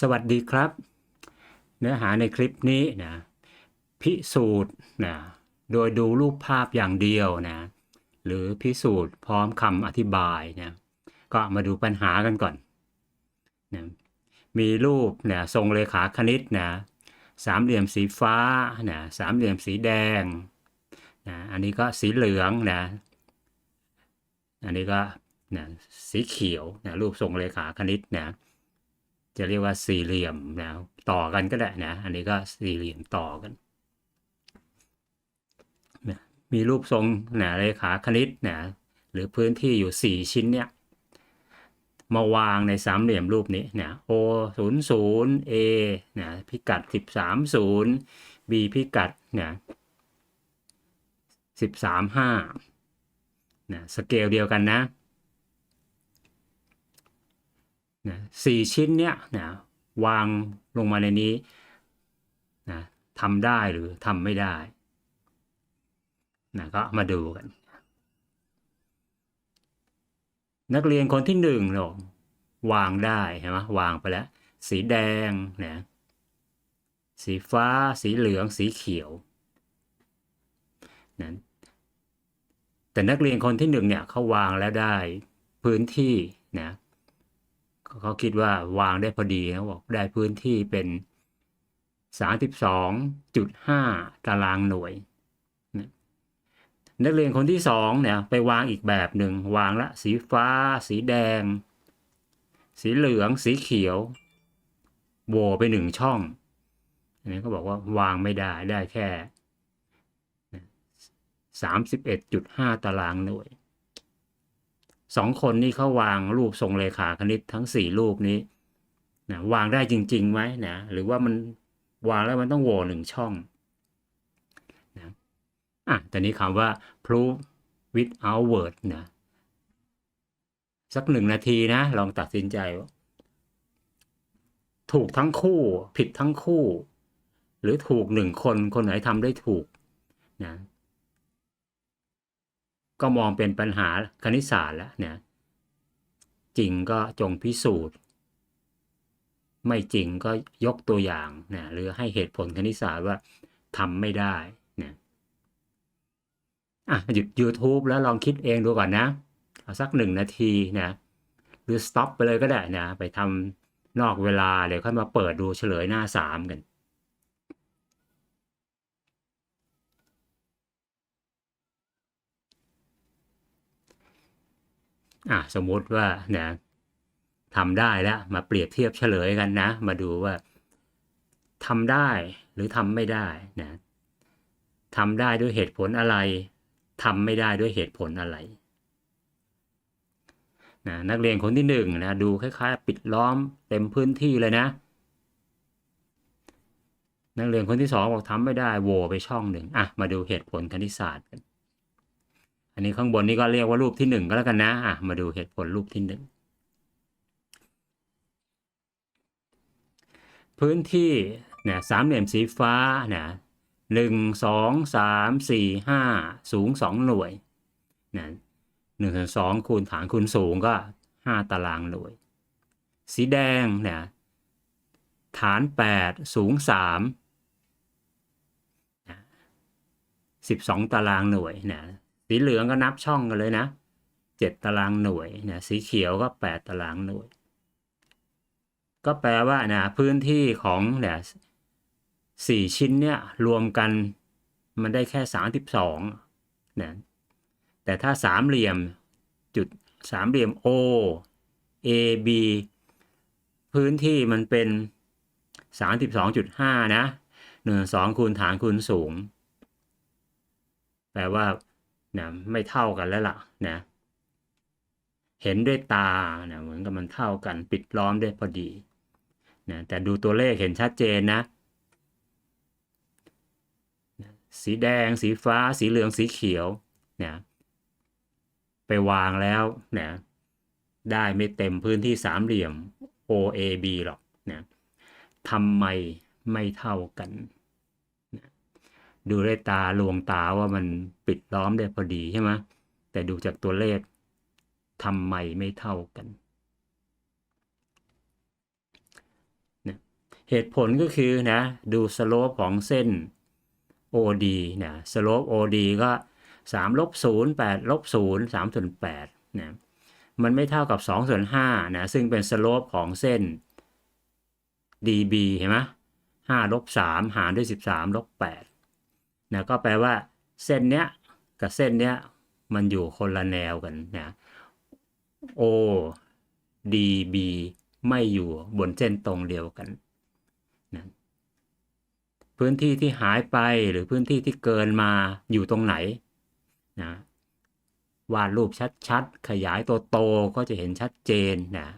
สวัสดีครับ เนื้อหาในคลิปนี้นะพิสูจน์นะโดยดูรูปภาพอย่างเดียวนะหรือพิสูจน์พร้อมคำอธิบายนะก็มาดูปัญหากันก่อนนะมีรูปนะทรงเลขาคณิตนะสามเหลี่ยมสีฟ้านะสามเหลี่ยมสีแดงนะอันนี้ก็สีเหลืองนะอันนี้ก็นะสีเขียวนะรูปทรงเลขาคณิตนะ จะเรียกว่าสี่เหลี่ยมนะต่อกันก็ได้นะ อันนี้ก็สี่เหลี่ยมต่อกันนะมีรูปทรงนะเลขาคณิตนะหรือพื้นที่อยู่สี่ชิ้นเนี่ยมาวางในสามเหลี่ยมรูปนี้นะ O 0 0 A นะพิกัด 13 0 B พิกัดนะ13 5นะสเกลเดียวกันนะ นะสี่ชิ้นเนี้ยนะวางลงมาในนี้นะทำได้หรือทำไม่ได้นะก็มาดูกัน นักเรียนคนที่หนึ่งหรอกวางได้เห็นไหมวางไปแล้ว สีแดงนะสีฟ้า สีเหลือง สีเขียวนะแต่นักเรียนคนที่หนึ่งเนี่ยเขาวางแล้วได้พื้นที่นะ เขาคิดว่าวางได้พอดีนะบอกได้พื้นที่เป็น32.5ตารางหน่วย นักเรียนคนที่สองเนี่ยไปวางอีกแบบหนึ่งวางละสีฟ้า สีแดง สีเหลือง สีเขียวโหวไปหนึ่งช่องอันนี้ก็บอกว่าวางไม่ได้ได้แค่31.5ตารางหน่วย สองคนนี้เขาวางรูปทรงเลขาคณิตทั้งสี่รูปนี้นะวางได้จริงๆไหมนะหรือว่ามันวางแล้วมันต้องโหว่หนึ่งช่องนะอะแต่นี้คำว่า proof without word นะสักหนึ่งนาทีนะ ลองตัดสินใจว่าถูกทั้งคู่ ผิดทั้งคู่ หรือถูกหนึ่งคนคนไหนทำได้ถูกนะ ก็มองเป็นปัญหาคณิตศาสตร์แล้วเนี่ยจริงก็จงพิสูจน์ ไม่จริงก็ยกตัวอย่างนะหรือให้เหตุผลคณิตศาสตร์ว่าทำไม่ได้นะอะหยุด YouTube แล้วลองคิดเองดูก่อนนะเอาสักหนึ่งนาทีนะหรือ stop ไปเลยก็ได้นะ ไปทำนอกเวลาเดี๋ยวค่อยมาเปิดดูเฉลยหน้าสามกัน อะสมมุติว่านะทำได้แล้วมาเปรียบเทียบเฉลยกันนะ มาดูว่าทำได้หรือทำไม่ได้นะทำได้ด้วยเหตุผลอะไรทำไม่ได้ด้วยเหตุผลอะไรนะนักเรียนคนที่หนึ่งนะดูคล้ายๆ ปิดล้อมเต็มพื้นที่เลยนะ นักเรียนคนที่สองบอกทำไม่ได้โวไปช่องหนึ่งอะมาดูเหตุผลคณิตศาสตร์กัน อันนี้ข้างบนนี้ก็เรียกว่ารูปที่หนึ่งก็แล้วกันนะอะมาดูเหตุผลรูปที่หนึ่งพื้นที่เนี่ยสามเหลี่ยมสีฟ้าเนี่ยหนึ่งสองสามสี่ห้าสูงสองหน่วยเนะหนึ่งสองคูณฐานคูณสูงก็ห้าตารางหน่วย สีแดงเนี่ยฐานแปดสูงสามสิบสองตารางหน่วยเนะ สีเหลืองก็นับช่องกันเลยนะเจ็ดตารางหน่วยนะสีเขียวก็แปดตารางหน่วย ก็แปลว่านะพื้นที่ของเนี่ยสี่ชิ้นเนี่ยรวมกันมันได้แค่สามสิบสองนะแต่ถ้าสามเหลี่ยมจุดสามเหลี่ยม O A B พื้นที่มันเป็นสามสิบสองจุดห้านะหนึ่งสองคูณฐานคูณสูง แปลว่า นะไม่เท่ากันแล้วล่ะนะเห็นด้วยตานะเหมือนกับมันเท่ากันปิดล้อมได้พอดีนะแต่ดูตัวเลขเห็นชัดเจนนะ สีแดง สีฟ้า สีเหลืองสีเขียวนะไปวางแล้วนะได้ไม่เต็มพื้นที่สามเหลี่ยม OAB หรอกนะทำไมไม่เท่ากัน ดูด้วยตาลวงตาว่ามันปิดล้อมได้พอดีใช่ไหมแต่ดูจากตัวเลขทำไมไม่เท่ากันนะเหตุผลก็คือนะดูสโลปของเส้น OD นะสโลป OD ก็3ลบ0 8ลบ0 3ส่วน8นะมันไม่เท่ากับ2ส่วน5นะซึ่งเป็นสโลปของเส้น DB เห็นไหม5ลบ3หารด้วย 13ลบ8 นะก็แปลว่าเส้นเนี้ยกับเส้นเนี้ยมันอยู่คนละแนวกันนะ O DB ไม่อยู่บนเส้นตรงเดียวกันนะพื้นที่ที่หายไปหรือพื้นที่ที่เกินมาอยู่ตรงไหนนะวาดรูปชัดๆ ขยายตัวโตก็จะเห็นชัดเจนนะ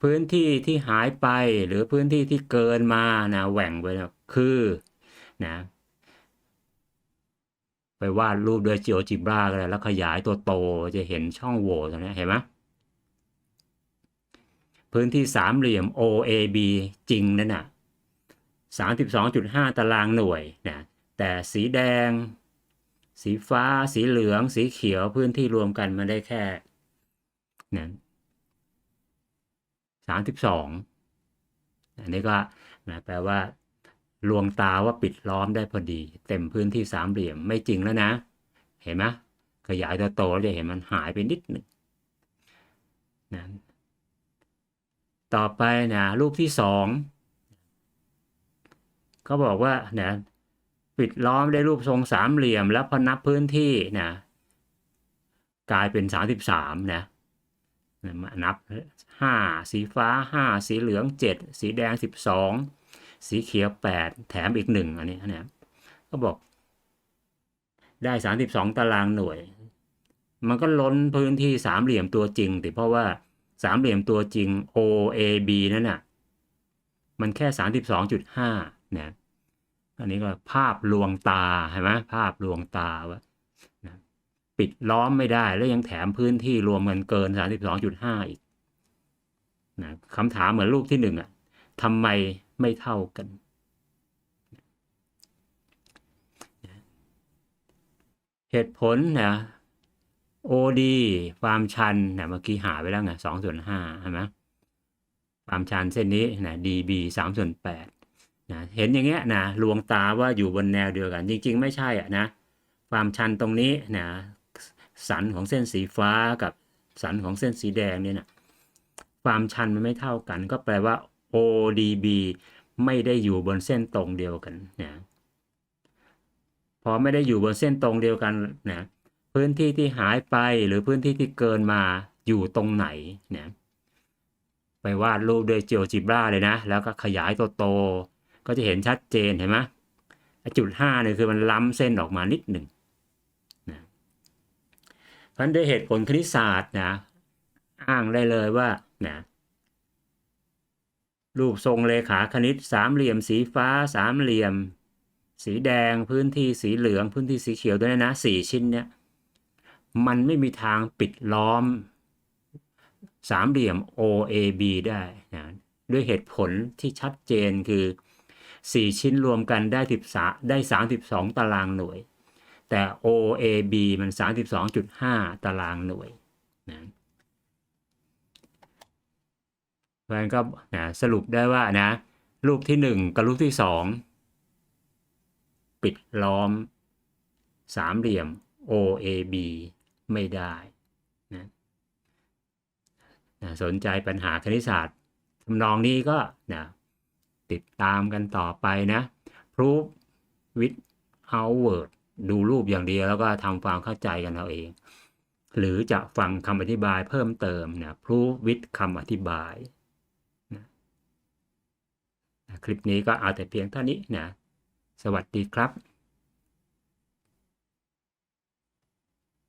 พื้นที่ที่หายไปหรือพื้นที่ที่เกินมานะแหว่งไปนะคือ นะไปวาดรูปด้วย GeoGebra ก็ได้แล้วขยายตัวโตจะเห็นช่องโหว่ตรงนี้เห็นไหมพื้นที่สามเหลี่ยม OAB จริงนั่นน่ะ32.5 ตารางหน่วยนะแต่สีแดง สีฟ้า สีเหลือง สีเขียวพื้นที่รวมกันมันได้แค่นะ32 อันนี้ก็นะแปลว่า ลวงตาว่าปิดล้อมได้พอดี เต็มพื้นที่สามเหลี่ยมไม่จริงแล้วนะ เห็นไหมขยายตัวโตจะเห็นมันหายไปนิดหนึ่งนะต่อไปนะรูปที่สองเขาบอกว่านะปิดล้อมได้รูปทรงสามเหลี่ยม แล้วพอนับพื้นที่นะกลายเป็นสามสิบสามนะมานับห้าสีฟ้าห้าสีเหลืองเจ็ดสีแดงสิบสอง สีเขียวแปดแถมอีกหนึ่งอันนี้นะก็บอก ได้สามสิบสองตารางหน่วย มันก็ล้นพื้นที่สามเหลี่ยมตัวจริงแต่เพราะว่าสามเหลี่ยมตัวจริง OAB นั่นน่ะมันแค่สามสิบสองจุดห้านะอันนี้ก็ภาพลวงตาเห็นไหมภาพลวงตาว่านะปิดล้อมไม่ได้แล้วยังแถมพื้นที่รวมกันเกินสามสิบสองจุดห้าอีกนะคำถามเหมือนรูปที่หนึ่งอะ ทำไมไม่เท่ากัน เหตุผลนะ OD ความชันนะเมื่อกี้หาไปแล้วไงสองส่วนห้าใช่ไหมความชันเส้นนี้นะ DB สามส่วนแปดนะเห็นอย่างเงี้ยนะลวงตาว่าอยู่บนแนวเดียวกัน จริง ๆ ไม่ใช่อะนะ ความชันตรงนี้นะสันของเส้นสีฟ้ากับสันของเส้นสีแดงเนี่ยนะความชันมันไม่เท่ากัน ก็แปลว่า ODB ไม่ได้อยู่บนเส้นตรงเดียวกันนะพอไม่ได้อยู่บนเส้นตรงเดียวกันนะพื้นที่ที่หายไปหรือพื้นที่ที่เกินมาอยู่ตรงไหนเนี่ยไปวาดรูปด้วย GeoGebra เลยนะ แล้วก็ขยายตัวโต ก็จะเห็นชัดเจนเห็นไหมจุดห้าเนี่ยคือมันล้ำเส้นออกมานิดหนึ่งนะเพราะด้วยเหตุผลคณิตศาสตร์นะอ้างได้เลยว่านะ รูปทรงเลขาคณิตสามเหลี่ยมสีฟ้าสามเหลี่ยม สีแดงพื้นที่สีเหลืองพื้นที่สีเขียวด้วยนะสี่ชิ้นเนี่ยมันไม่มีทางปิดล้อม สามเหลี่ยม OAB ได้นะด้วยเหตุผลที่ชัดเจนคือ 4 ชิ้นรวมกันได้13ได้ 32 ตารางหน่วย แต่ OAB มัน 32.5 ตารางหน่วยนะ เพราะฉะนั้นก็นะสรุปได้ว่านะ รูปที่ 1 กับรูปที่ 2 ปิดล้อมสามเหลี่ยม OAB ไม่ได้นะนะสนใจปัญหาคณิตศาสตร์ทำนองนี้ก็นะติดตามกันต่อไปนะ proof with our word ดูรูปอย่างเดียวแล้วก็ทำความเข้าใจกันเอาเอง หรือจะฟังคำอธิบายเพิ่มเติมนะ proof with คำอธิบาย คลิปนี้ก็เอาแต่เพียงเท่านี้นะ สวัสดีครับ